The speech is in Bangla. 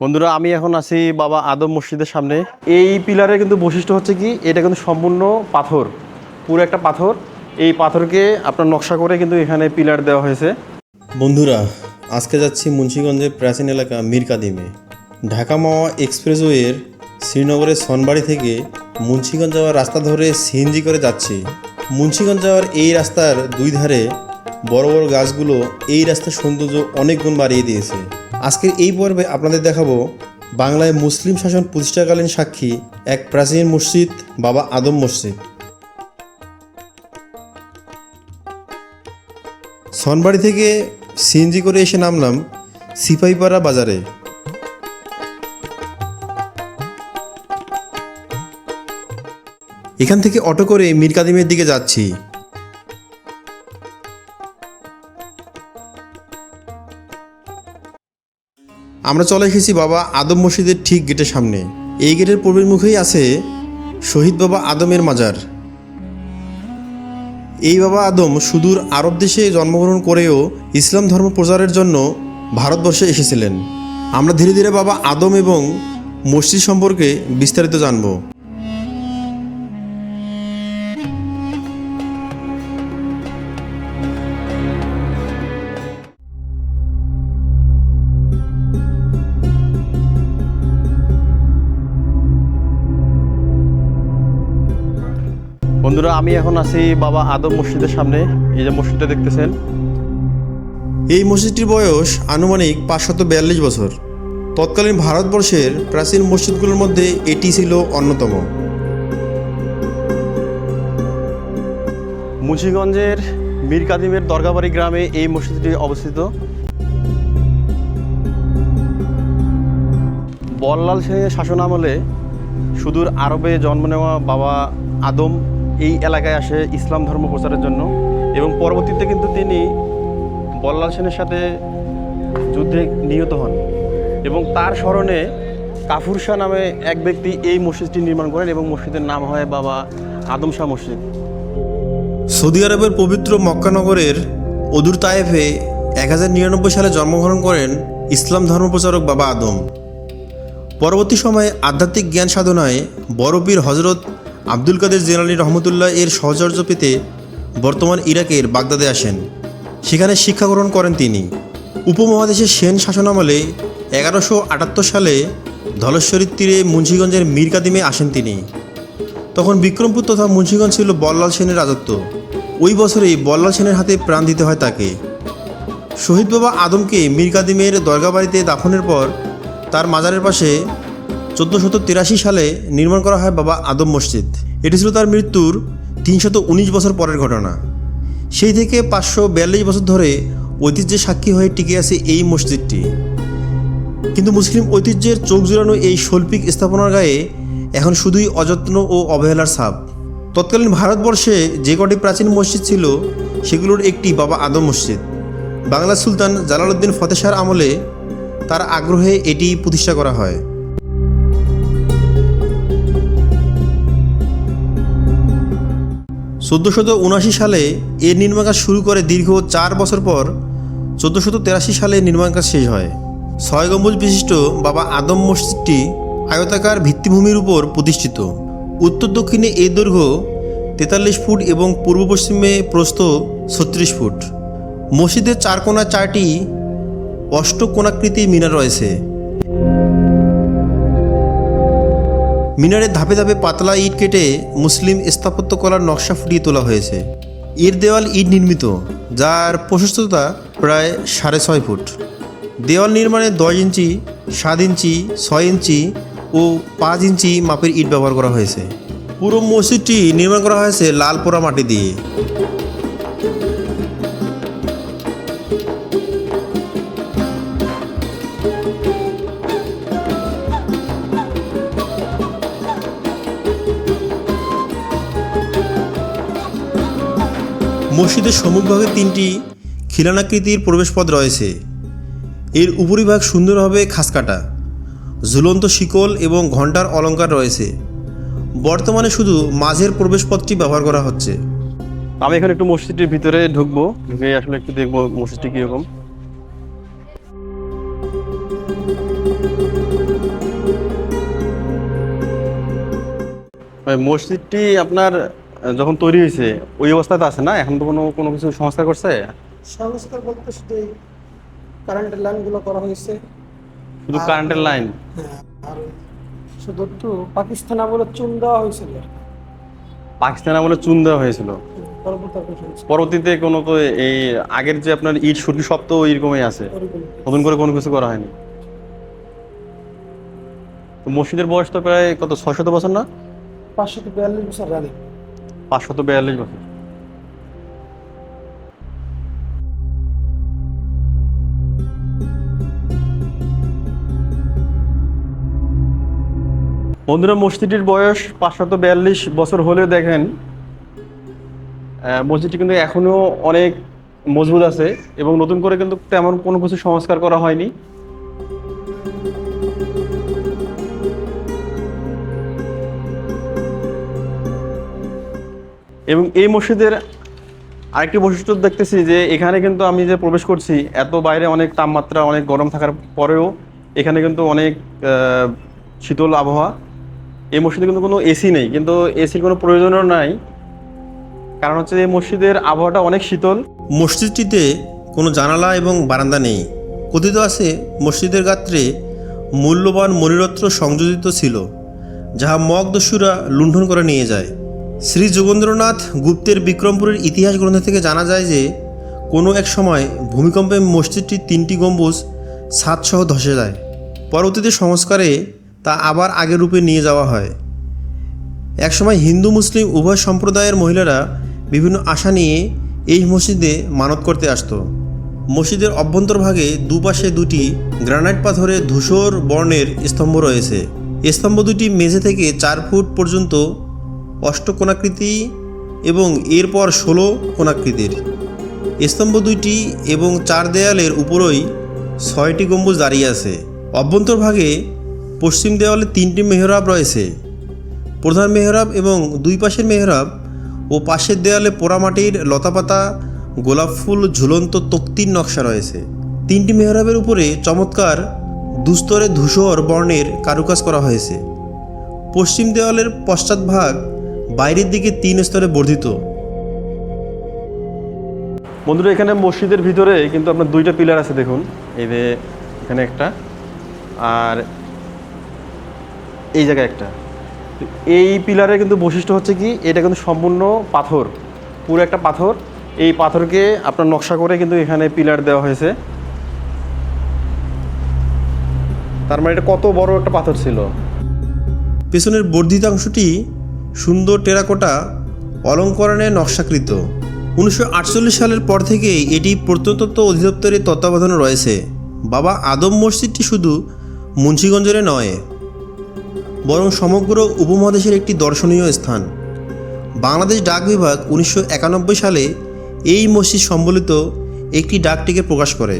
বন্ধুরা, আমি এখন আছি বাবা আদম মসজিদের সামনে। এই পিলারের কিন্তু বৈশিষ্ট্য হচ্ছে কি, এটা কিন্তু সম্পূর্ণ পাথর, পুরো একটা পাথর। এই পাথরকে আপনার নকশা করে কিন্তু এখানে পিলার দেওয়া হয়েছে। বন্ধুরা, আজকে যাচ্ছি মুন্সিগঞ্জের প্রাচীন এলাকা মীর কাদিমে। ঢাকা মাওয়া এক্সপ্রেসওয়ের শ্রীনগরের সনবাড়ি থেকে মুন্সিগঞ্জ যাওয়ার রাস্তা ধরে সিএনজি করে যাচ্ছি। মুন্সিগঞ্জ যাওয়ার এই রাস্তার দুই ধারে বড় বড় গাছগুলো এই রাস্তার সৌন্দর্য অনেক গুণ বাড়িয়ে দিয়েছে। আজকের এই পর্বে আপনাদের দেখাবো বাংলায় মুসলিম শাসন প্রতিষ্ঠাকালীন সাক্ষী এক প্রাচীন মসজিদ, বাবা আদম মসজিদ। সনবাড়ি থেকে সিএনজি করে এসে নামলাম সিপাহীপাড়া বাজারে। এখান থেকে অটো করে মীর কাদিমের দিকে যাচ্ছি। আমরা চলে এসেছি বাবা আদম মসজিদের ঠিক গেটের সামনে। এই গেটের পূর্বের মুখেই আছে শহীদ বাবা আদমের মাজার। এই বাবা আদম সুদূর আরব দেশে জন্মগ্রহণ করেও ইসলাম ধর্ম প্রচারের জন্য ভারতবর্ষে এসেছিলেন। আমরা ধীরে ধীরে বাবা আদম এবং মসজিদ সম্পর্কে বিস্তারিত জানব। বন্ধুরা আমি এখন আছি বাবা আদম মসজিদের সামনে। এই যে মসজিদটা দেখতেছেন। এই মসজিদটির বয়স আনুমানিক পাঁচশত বিয়াল্লিশ বছর। তৎকালীন ভারতবর্ষের প্রাচীন মসজিদগুলোর মধ্যে এটি ছিল অন্যতম। মুন্সিগঞ্জের মীর কাদিমের দরগাবাড়ি গ্রামে এই মসজিদটি অবস্থিত। বল্লাল সেনের শাসন আমলে সুদূর আরবে জন্ম নেওয়া বাবা আদম এই এলাকায় আসে ইসলাম ধর্ম প্রচারের জন্য এবং পরবর্তীতে কিন্তু তিনি বল্লাল সেনের সাথে যুদ্ধে নিহত হন এবং তার স্মরণে কাফুর শাহ নামে এক ব্যক্তি এই মসজিদটি নির্মাণ করেন এবং মসজিদের নাম হয় বাবা আদম শাহ মসজিদ। সৌদি আরবের পবিত্র মক্কানগরের অদুর তায়েফে এক হাজার নিরানব্বই সালে জন্মগ্রহণ করেন ইসলাম ধর্মপ্রচারক বাবা আদম। পরবর্তী সময়ে আধ্যাত্মিক জ্ঞান সাধনায় বড়পীর হজরত আব্দুল কাদের জেলানি রহমতুল্লাহ এর সহচর্য পেতে বর্তমান ইরাকের বাগদাদে আসেন। সেখানে শিক্ষা গ্রহণ করেন তিনি। উপমহাদেশের সেন শাসনামলে এগারোশো আটাত্তর সালে ধলেশ্বরীর তীরে মুন্সীগঞ্জের মীর কাদিমে আসেন তিনি। তখন বিক্রমপুর তথা মুন্সীগঞ্জ ছিল বল্লাল সেনের রাজত্ব। ওই বছরেই বল্লাল সেনের হাতে প্রাণ দিতে হয় তাকে। শহীদ বাবা আদমকে মীর কাদিমের দরগা বাড়িতে দাফনের পর তার মাজারের পাশে চোদ্দোশত তিরাশি সালে নির্মাণ করা হয় বাবা আদম মসজিদ। এটি ছিল তার মৃত্যুর তিনশত উনিশ বছর পরের ঘটনা। সেই থেকে পাঁচশো বিয়াল্লিশ বছর ধরে ঐতিহ্যের সাক্ষী হয়ে টিকে আছে এই মসজিদটি। কিন্তু মুসলিম ঐতিহ্যের চোখ জুড়ানো এই শৈল্পিক স্থাপনার গায়ে এখন শুধুই অযত্ন ও অবহেলার ছাপ। তৎকালীন ভারতবর্ষে যে কটি প্রাচীন মসজিদ ছিল, সেগুলোর একটি বাবা আদম মসজিদ। বাংলা সুলতান জালালউদ্দিন ফতেশার আমলে তার আগ্রহে এটি প্রতিষ্ঠা করা হয়। চোদ্দোশত উনআশি সালে এর নির্মাণ কাজ শুরু করে দীর্ঘ চার বছর পর চোদ্দোশত তেরাশি সালে নির্মাণ কাজ শেষ হয়। ছয় গম্বুজ বিশিষ্ট বাবা আদম মসজিদটি আয়তাকার ভিত্তিভূমির উপর প্রতিষ্ঠিত। উত্তর দক্ষিণে এর দৈর্ঘ্য তেতাল্লিশ ফুট এবং পূর্ব পশ্চিমে প্রস্থ ছত্রিশ ফুট। মসজিদের চার কোণায় চারটি অষ্টকোণাকৃতি মিনার রয়েছে। মিনারের ধাপে ধাপে পাতলা ইট কেটে মুসলিম স্থাপত্য কলার নকশা ফুটিয়ে তোলা হয়েছে। এর দেওয়াল ইট নির্মিত, যার প্রশস্ততা প্রায় সাড়ে ছয় ফুট। দেওয়াল নির্মাণে দশ ইঞ্চি, সাত ইঞ্চি, ছয় ইঞ্চি ও পাঁচ ইঞ্চি মাপের ইট ব্যবহার করা হয়েছে। পুরো মসজিদটি নির্মাণ করা হয়েছে লাল পোড়া মাটি দিয়ে। মসজিদের সম্মুখভাগে তিনটি খিলানাকৃতির প্রবেশপথ রয়েছে। এর উপরিভাগ সুন্দরভাবে খাসকাটা ঝুলন্ত শিকল এবং ঘণ্টার অলঙ্কার রয়েছে। বর্তমানে শুধু মাঝের প্রবেশপথটি ব্যবহার করা হচ্ছে। আমি এখানে একটু মসজিদটির ভিতরে ঢুকবো, ঢুকে আসলে একটু দেখব মসজিদটি কীরকম। মসজিদটি আপনার যখন তৈরি হয়েছে ওই অবস্থাতে আছে না? এখন তো কোনো কোনো কিছু সংস্কার করছে? সংস্কার বলতে শুধু এই কারেন্টের লাইনগুলো করা হয়েছে। শুধু কারেন্টের লাইন হ্যাঁ আর শুধু একটু পাকিস্তান আমলে চুন দেওয়া হয়েছিল। পাকিস্তান আমলে চুন দেওয়া হয়েছিল? পরবর্তীতে কোনো তো এই আগের যে আপনার ইট সুরকি সব তো ওইরকমই আছে? নতুন করে কোনো কিছু করা হয়নি? তো মসজিদের বয়স তো প্রায় কত ছশত বছর না? পাঁচশো তো বিয়াল্লিশ বছর রানিং। পাঁচশত বিয়াল্লিশ বছর। বন্ধুরা, মসজিদটির বয়স পাঁচশত বিয়াল্লিশ বছর হলেও দেখেন মসজিদটি কিন্তু এখনও অনেক মজবুত আছে এবং নতুন করে কিন্তু তেমন কোনো কিছু সংস্কার করা হয়নি। এবং এই মসজিদের আরেকটি বৈশিষ্ট্য দেখতেছি যে এখানে কিন্তু আমি যে প্রবেশ করছি, এত বাইরে অনেক তাপমাত্রা, অনেক গরম থাকার পরেও এখানে কিন্তু অনেক শীতল আবহাওয়া। এই মসজিদে কিন্তু কোনো এসি নেই, কিন্তু এসির কোনো প্রয়োজনও নাই। কারণ হচ্ছে এই মসজিদের আবহাওয়াটা অনেক শীতল। মসজিদটিতে কোনো জানালা এবং বারান্দা নেই। কথিত আছে, মসজিদের গাত্রে মূল্যবান মণিরত্ন সংযোজিত ছিল, যাহা মগদস্যুরা লুণ্ঠন করে নিয়ে যায়। শ্রী যোগেন্দ্রনাথ গুপ্তের বিক্রমপুরের ইতিহাস গ্রন্থ থেকে জানা যায় যে, কোনো এক সময় ভূমিকম্পে মসজিদটির তিনটি গম্বুজ ছাদসহ ধসে যায়। পরবর্তীতে সংস্কারে তা আবার আগের রূপে নিয়ে যাওয়া হয়। একসময় হিন্দু, মুসলিম উভয় সম্প্রদায়ের মহিলারা বিভিন্ন আশা নিয়ে এই মসজিদে মানত করতে আসতো। মসজিদের অভ্যন্তরভাগে দুপাশে দুটি গ্রানাইট পাথরে ধূসর বর্ণের স্তম্ভ রয়েছে। স্তম্ভ দুটি মেঝে থেকে চার ফুট পর্যন্ত অষ্টকোণাকৃতি এবং এরপর ষোলো কোণাকৃতির। স্তম্ভ দুইটি এবং চার দেয়ালের উপরই ছয়টি গম্বুজ দাঁড়িয়ে আছে। অভ্যন্তরভাগে পশ্চিম দেওয়ালে তিনটি মেহরাব রয়েছে। প্রধান মেহরাব এবং দুই পাশের মেহরাব ও পাশের দেয়ালে পোড়ামাটির লতাপাতা, গোলাপ ফুল, ঝুলন্ত তক্তির নকশা রয়েছে। তিনটি মেহরাবের উপরে চমৎকার দুস্তরে ধূসর বর্ণের কারুকাজ করা হয়েছে। পশ্চিম দেওয়ালের পশ্চাৎভাগ বাইরের দিকে তিন স্তরে বর্ধিত। বন্ধুরা এখানে মসজিদের ভিতরে কিন্তু আপনার দুইটা পিলার আছে দেখুন। এই যে এখানে একটা আর এই জায়গায় একটা। এই পিলারে কিন্তু বৈশিষ্ট্য হচ্ছে কি এটা কিন্তু সম্পূর্ণ পাথর পুরো একটা পাথর। এই পাথরকে আপনার নকশা করে কিন্তু এখানে পিলার দেওয়া হয়েছে। তার মানে এটা কত বড় একটা পাথর ছিল? পেছনের বর্ধিতাংশটি সুন্দর টেরাকোটা অলঙ্করণে নকশাকৃত। উনিশশো আটচল্লিশ সালের পর থেকেই এটি প্রত্নতত্ত্ব অধিদপ্তরের তত্ত্বাবধানে রয়েছে। বাবা আদম মসজিদটি শুধু মুন্সীগঞ্জের নয়, বরং সমগ্র উপমহাদেশের একটি দর্শনীয় স্থান। বাংলাদেশ ডাক বিভাগ উনিশশো একানব্বই সালে এই মসজিদ সম্বলিত একটি ডাকটিকে প্রকাশ করে।